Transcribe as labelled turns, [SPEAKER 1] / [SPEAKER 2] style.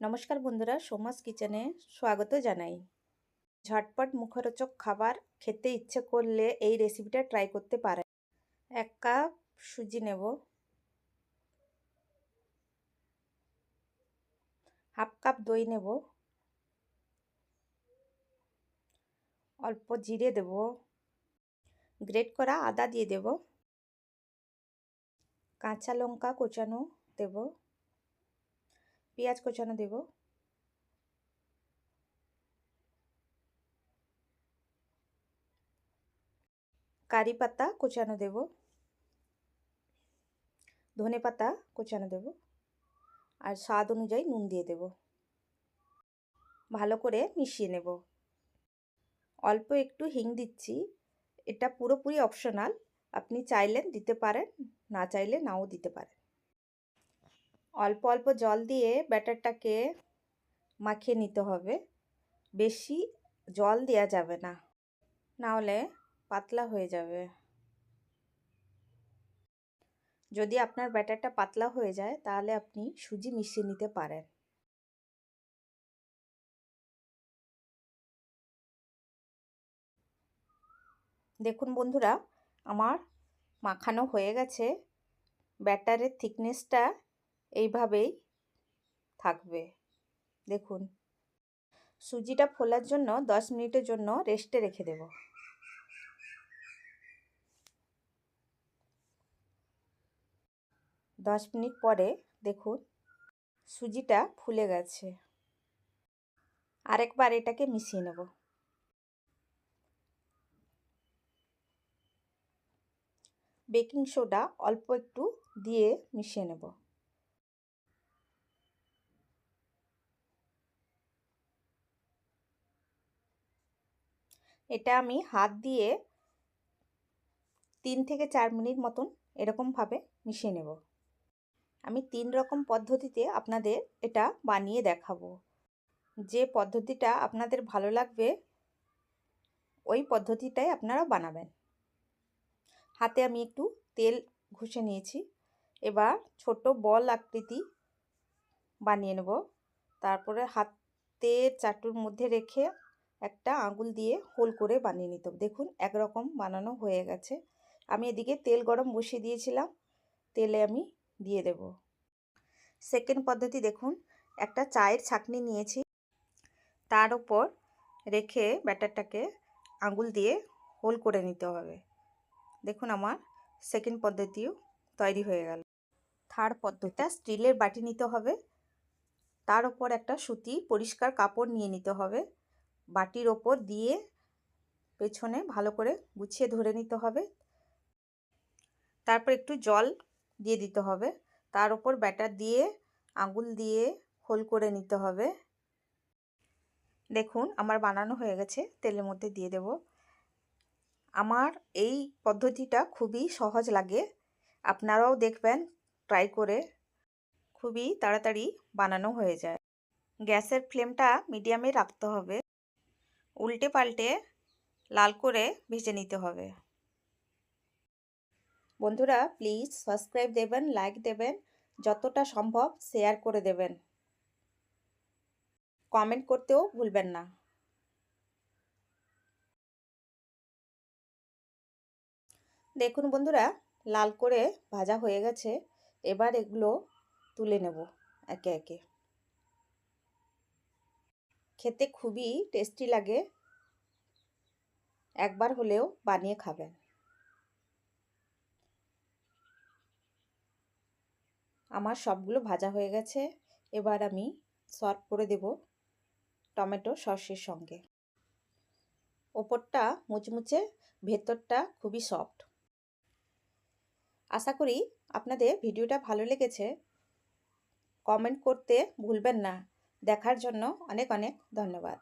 [SPEAKER 1] নমস্কার বন্ধুরা, সোমাস কিচেনে স্বাগত জানাই। ঝটপট মুখরোচক খাবার খেতে ইচ্ছে করলে এই রেসিপিটা ট্রাই করতে পারেন। এক কাপ সুজি নেব। হাফ কাপ দই নেব। অল্প জিরে দেব। গ্রেট করা আদা দিয়ে দেব। কাঁচা লঙ্কা কোচানো দেব। পেঁয়াজ কোচানো দেব। কারি পাতা কোচানো দেব। ধনে পাতা কোচানো দেব। আর স্বাদ অনুযায়ী নুন দিয়ে দেব। ভালো করে মিশিয়ে নেব। অল্প একটু হিং দিচ্ছি। এটা পুরোপুরি অপশনাল। আপনি চাইলেন দিতে পারেন, না চাইলে নাও দিতে পারেন। অল্প অল্প জল দিয়ে ব্যাটারটাকে মাখিয়ে নিতে হবে। বেশি জল দেওয়া যাবে না। নাহলে পাতলা হয়ে যাবে। যদি আপনার ব্যাটারটা পাতলা হয়ে যায়, তাহলে আপনি সুজি মিশিয়ে নিতে পারেন। দেখুন বন্ধুরা, আমার মাখানো হয়ে গেছে। ব্যাটারের থিকনেসটা এইভাবেই থাকবে। দেখুন, সুজিটা ফোলার জন্য দশ মিনিটের জন্য রেস্টে রেখে দেব। দশ মিনিট পরে দেখুন, সুজিটা ফুলে গেছে। আরেকবার এটাকে মিশিয়ে নেব। বেকিং সোডা অল্প একটু দিয়ে মিশিয়ে নেব। এটা আমি হাত দিয়ে তিন থেকে চার মিনিট মতন এরকমভাবে মিশিয়ে নেব। আমি তিন রকম পদ্ধতিতে আপনাদের এটা বানিয়ে দেখাবো। যে পদ্ধতিটা আপনাদের ভালো লাগবে, ওই পদ্ধতিটাই আপনারা বানাবেন। হাতে আমি একটু তেল ঘষে নিয়েছি। এবার ছোট বল আকৃতি বানিয়ে নেব। তারপরে হাতের চাটুর মধ্যে রেখে একটা আঙুল দিয়ে হোল করে বানিয়ে নিতে দেখুন, একরকম বানানো হয়ে গেছে। আমি এদিকে তেল গরম বসিয়ে দিয়েছিলাম। তেলে আমি দিয়ে দেব। সেকেন্ড পদ্ধতি দেখুন, একটা চায়ের ছাকনি নিয়েছি। তার উপর রেখে ব্যাটারটাকে আঙুল দিয়ে হোল করে নিতে হবে। দেখুন আমার সেকেন্ড পদ্ধতিও তৈরি হয়ে গেল। থার্ড পদ্ধতিটা স্টিলের বাটি নিতে হবে। তার উপর একটা সুতি পরিষ্কার কাপড় নিয়ে নিতে হবে। বাটির ওপর দিয়ে পেছনে ভালো করে গুছিয়ে ধরে নিতে হবে। তারপর একটু জল দিয়ে দিতে হবে। তার উপর ব্যাটার দিয়ে আঙুল দিয়ে হোল করে নিতে হবে। দেখুন, আমার বানানো হয়ে গেছে, তেলের মধ্যে দিয়ে দেব। আমার এই পদ্ধতিটা খুবই সহজ লাগে। আপনারাও দেখবেন, ট্রাই করে খুবই তাড়াতাড়ি বানানো হয়ে যায়। গ্যাসের ফ্লেমটা মিডিয়ামে রাখতে হবে। উল্টে পাল্টে লাল করে ভেজে নিতে হবে। বন্ধুরা প্লিজ সাবস্ক্রাইব দেবেন লাইক দেবেন, যতটা সম্ভব শেয়ার করে দেবেন। কমেন্ট করতেও ভুলবেন না। দেখুন বন্ধুরা, লাল করে ভাজা হয়ে গেছে। এবার এগুলো তুলে নেব একে একে। খেতে খুবই টেস্টি লাগে। একবার হলেও বানিয়ে খাবেন। আমার সবগুলো ভাজা হয়ে গেছে। এবার আমি সার্ভ করে দেব টমেটো সসের সঙ্গে। ওপরটা মুচমুচে, ভেতরটা খুবই সফট আশা করি আপনাদের ভিডিওটা ভালো লেগেছে। কমেন্ট করতে ভুলবেন না। দেখার জন্য অনেক অনেক ধন্যবাদ।